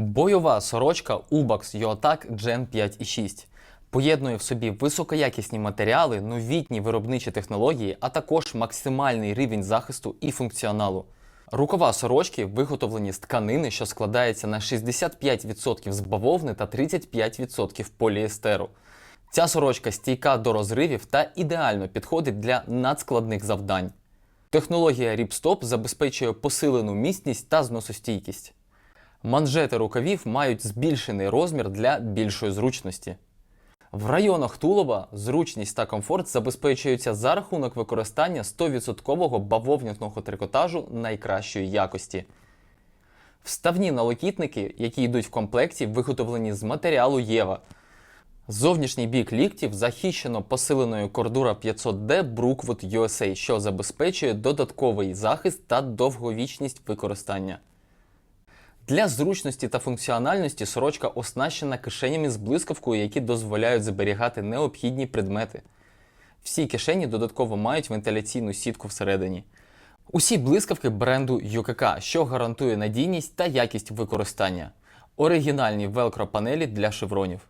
Бойова сорочка Ubax Yoatak Gen 5.6 поєднує в собі високоякісні матеріали, новітні виробничі технології, а також максимальний рівень захисту і функціоналу. Рукава сорочки виготовлені з тканини, що складається на 65% з бавовни та 35% поліестеру. Ця сорочка стійка до розривів та ідеально підходить для надскладних завдань. Технологія Ripstop забезпечує посилену міцність та зносостійкість. Манжети рукавів мають збільшений розмір для більшої зручності. В районах тулуба зручність та комфорт забезпечуються за рахунок використання 100% бавовняного трикотажу найкращої якості. Вставні налокітники, які йдуть в комплекті, виготовлені з матеріалу Єва. Зовнішній бік ліктів захищено посиленою кордура 500D Brookwood USA, що забезпечує додатковий захист та довговічність використання. Для зручності та функціональності сорочка оснащена кишенями з блискавкою, які дозволяють зберігати необхідні предмети. Всі кишені додатково мають вентиляційну сітку всередині. Усі блискавки бренду UKK, що гарантує надійність та якість використання. Оригінальні велкро панелі для шевронів.